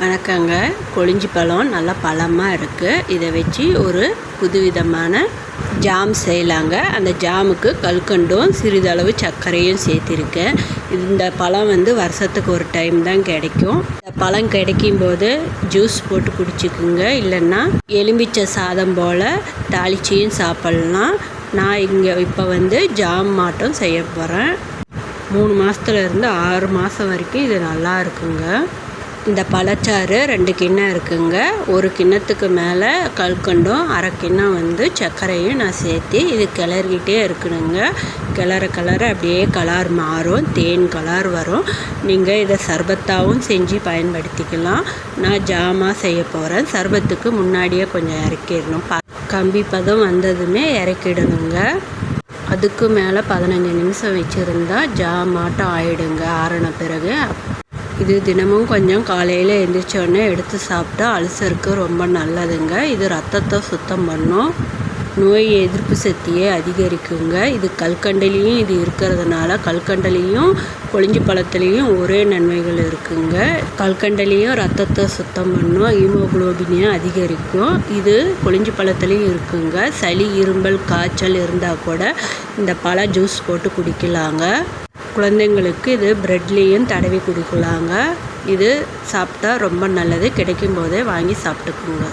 வணக்கங்க. கொளிஞ்சி பழம் நல்லா பழமாக இருக்குது இதை வச்சு ஒரு புதுவிதமான ஜாம் செய்யலாங்க. அந்த ஜாமுக்கு கல்கண்டும் சிறிதளவு சர்க்கரையும் சேர்த்திருக்கேன். இந்த பழம் வந்து வருஷத்துக்கு ஒரு டைம் தான் கிடைக்கும். இந்த பழம் கிடைக்கும் போது ஜூஸ் போட்டு குடிச்சிக்குங்க. இல்லைன்னா எலுமிச்சை சாதம் போல் தாளிச்சியும் சாப்பிட்லாம். நான் இங்கே இப்போ வந்து ஜாம் மாட்டம் செய்ய போகிறேன் மூணு மாதத்துல இருந்து ஆறு மாதம் வரைக்கும் இது நல்லா இருக்குங்க. இந்த பழச்சாறு ரெண்டு கிண்ணம் இருக்குங்க. ஒரு கிண்ணத்துக்கு மேலே கல்கண்டும் அரை கிண்ணம் வந்து சர்க்கரையும் நான் சேர்த்து இது கிளறிக்கிட்டே இருக்கணுங்க. கிளற கிளற அப்படியே கலர் மாறும் தேன் கலர் வரும். நீங்கள் இதை சர்பத்தாகவும் செஞ்சு பயன்படுத்திக்கலாம். நான் ஜாமாக செய்ய போகிறேன் சர்பத்துக்கு முன்னாடியே கொஞ்சம் இறக்கிடணும். ப கம்பி பதம் வந்ததுமே இறக்கிடணுங்க. அதுக்கு மேலே பதினஞ்சு நிமிஷம் வச்சுருந்தா ஜாமாட்டம் ஆயிடுங்க. ஆறின பிறகு இது தினமும் கொஞ்சம் காலையில் எழுந்திரிச்சோடனே எடுத்து சாப்பிட்டா அல்சருக்கு ரொம்ப நல்லதுங்க. இது ரத்தத்தை சுத்தம் பண்ணும். நோய் எதிர்ப்பு சக்தியை அதிகரிக்குங்க. இது கல்கண்டிலையும் இது இருக்கிறதுனால கல்கண்டிலையும் கொளிஞ்சி பழத்துலேயும் ஒரே நன்மைகள் இருக்குங்க. கல்கண்டிலையும் ரத்தத்தை சுத்தம் பண்ணும். ஹீமோகுளோபினையும் அதிகரிக்கும். இது கொளிஞ்சி பழத்துலேயும் இருக்குங்க. சளி இரும்பல் காய்ச்சல் இருந்தால் கூட இந்த பழ ஜூஸ் போட்டு குடிக்கலாங்க. குழந்தைங்களுக்கு இது ப்ரெட்லேயும் தடவி குடிக்கலாங்க. இது சாப்பிட்டா ரொம்ப நல்லது. கிடைக்கும் போதே வாங்கி சாப்பிட்டுக்குங்க.